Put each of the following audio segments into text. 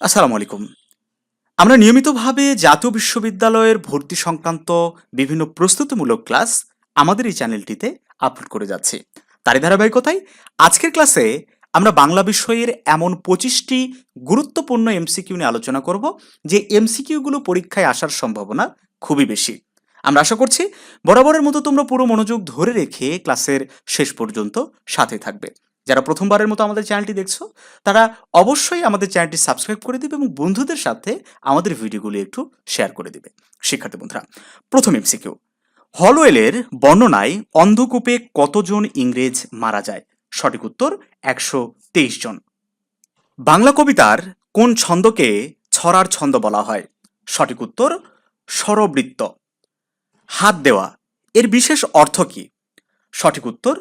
আসসালামু আলাইকুম। আমরা নিয়মিতভাবে জাতীয় বিশ্ববিদ্যালয়ের ভর্তি সংক্রান্ত বিভিন্ন প্রস্তুতিমূলক ক্লাস আমাদের এই চ্যানেলটিতে আপলোড করে যাচ্ছি। তারই ধারাবাহিকতায় আজকের ক্লাসে আমরা বাংলা বিষয়ের এমন পঁচিশটি গুরুত্বপূর্ণ এমসিকিউ নিয়ে আলোচনা করব, যে এমসিকিউগুলো পরীক্ষায় আসার সম্ভাবনা খুবই বেশি। আমরা আশা করছি বরাবরের মতো তোমরা পুরো মনোযোগ ধরে রেখে ক্লাসের শেষ পর্যন্ত সাথে থাকবে। যারা প্রথমবারের মতো আমাদের চ্যানেলটি দেখছ, তারা অবশ্যই আমাদের চ্যানেলটি সাবস্ক্রাইব করে দিবে এবং বন্ধুদের সাথে আমাদের ভিডিওগুলি একটু শেয়ার করে দিবে। শিক্ষার্থী বন্ধুরা, প্রথম এমসিকিউ হলওয়েলের বর্ণনায় অন্ধকূপে কতজন ইংরেজ মারা যায়? সঠিক উত্তর, একশো তেইশ জন। বাংলা কবিতার কোন ছন্দকে ছড়ার ছন্দ বলা হয়? সঠিক উত্তর, স্বরবৃত্ত। হাত দেওয়া, এর বিশেষ অর্থ কি? সঠিক উত্তর,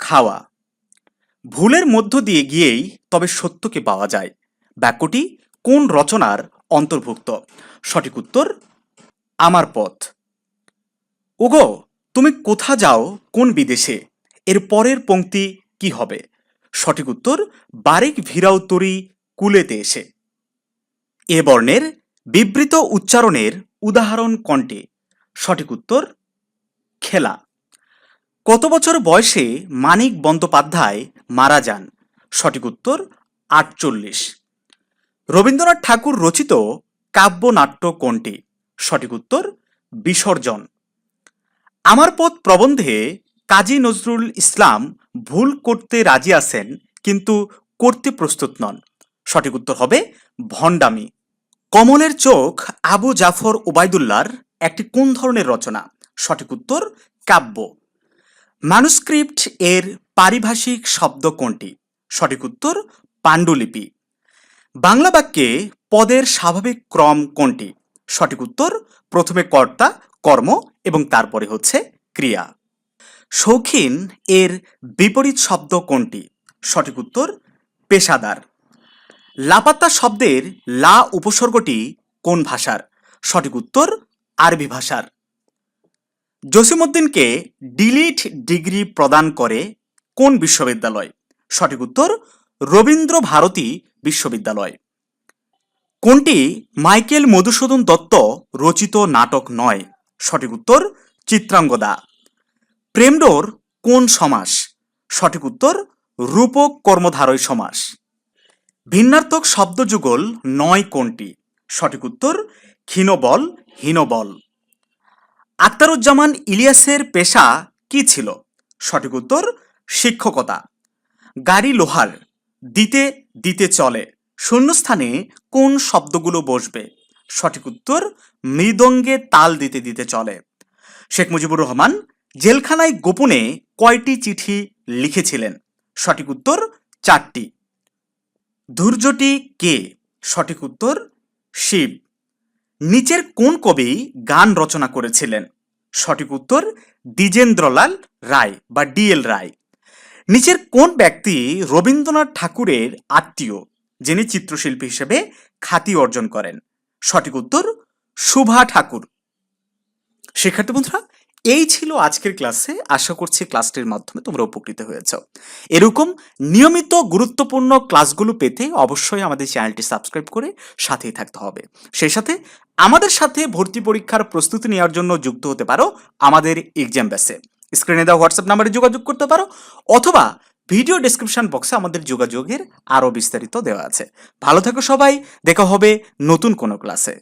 খাওয়া। ভুলের মধ্য দিয়ে গিয়েই তবে সত্যকে পাওয়া যায়। বাক্যটি কোন রচনার অন্তর্ভুক্ত? সঠিক উত্তর, আমার পথ। ওগো, তুমি কোথা যাও, কোন বিদেশে? এর পরের পংক্তি কি হবে? সঠিক উত্তর, বারিক ভিরাও তরি কুলেতে এসে। এ বর্ণের বিবৃত উচ্চারণের উদাহরণ কণ্ঠে সঠিক উত্তর, খেলা। কত বছর বয়সে মানিক বন্দ্যোপাধ্যায় মারা যান। সঠিক উত্তর, আটচল্লিশ। রবীন্দ্রনাথ ঠাকুর রচিত কাব্যনাট্য কোনটি? সঠিক উত্তর, বিসর্জন। আমার পথ প্রবন্ধে কাজী নজরুল ইসলাম ভুল করতে রাজি আছেন, কিন্তু করতে প্রস্তুত নন। সঠিক উত্তর হবে ভণ্ডামি। কমলের চোখ আবু জাফর ওবায়দুল্লার একটি কোন ধরনের রচনা? সঠিক উত্তর, কাব্য। ম্যানুস্ক্রিপ্ট এর পারিভাষিক শব্দ কোনটি? সঠিক উত্তর, পাণ্ডুলিপি। বাংলা বাক্যে পদের স্বাভাবিক ক্রম কোনটি? সঠিক উত্তর, প্রথমে কর্তা, কর্ম এবং তারপরে হচ্ছে ক্রিয়া। শৌখিন এর বিপরীত শব্দ কোনটি? সঠিক উত্তর, পেশাদার। লাপাত্তা শব্দের লা উপসর্গটি কোন ভাষার? সঠিক উত্তর, আরবি ভাষার। জসিমউদ্দিনকে ডিলিট ডিগ্রি প্রদান করে কোন বিশ্ববিদ্যালয়? সঠিক উত্তর, রবীন্দ্র ভারতী বিশ্ববিদ্যালয়। কোনটি মাইকেল মধুসূদন দত্ত রচিত নাটক নয়? সঠিক উত্তর, চিত্রাঙ্গদা। প্রেমডোর কোন সমাস? সঠিক উত্তর, রূপক কর্মধারয় সমাস। ভিন্নার্থক শব্দযুগল নয় কোনটি? সঠিক উত্তর, ক্ষীণবল, হীনবল। আক্তারুজ্জামান ইলিয়াসের পেশা কি ছিল? সঠিক উত্তর, শিক্ষকতা। গাড়ি লোহার, দিতে দিতে চলে। শূন্যস্থানে কোন শব্দগুলো বসবে? সঠিক উত্তর, মৃদঙ্গে তাল দিতে দিতে চলে। শেখ মুজিবুর রহমান জেলখানায় গোপনে কয়টি চিঠি লিখেছিলেন? সঠিক উত্তর, চারটি। ধৈর্যটি কে? সঠিক উত্তর, শিব। নিচের কোন কবি গান রচনা করেছিলেন? সঠিক উত্তর, দ্বিজেন্দ্রলাল রায় বা ডিএল রায়। নিচের কোন ব্যক্তি রবীন্দ্রনাথ ঠাকুরের আত্মীয়, যিনি চিত্রশিল্পী হিসেবে খ্যাতি অর্জন করেন? সঠিক উত্তর শুভা ঠাকুর। শিক্ষার্থী বন্ধুরা এই ছিল আজকের ক্লাসে। আশা করছি ক্লাসটির মাধ্যমে তোমরা উপকৃত হয়েছ। এরকম নিয়মিত গুরুত্বপূর্ণ ক্লাসগুলো পেতে অবশ্যই আমাদের চ্যানেলটি সাবস্ক্রাইব করে সাথেই থাকতে হবে। সেই সাথে আমাদের সাথে ভর্তি পরীক্ষার প্রস্তুতি নেওয়ার জন্য যুক্ত হতে পারো আমাদের এক্সাম ব্যাসে স্ক্রিনে দেওয়া হোয়াটসঅ্যাপ নাম্বারে যোগাযোগ করতে পারো অথবা ভিডিও ডেসক্রিপশন বক্সে আমাদের যোগাযোগের আরও বিস্তারিত দেওয়া আছে। ভালো থাকো সবাই, দেখা হবে নতুন কোনো ক্লাসে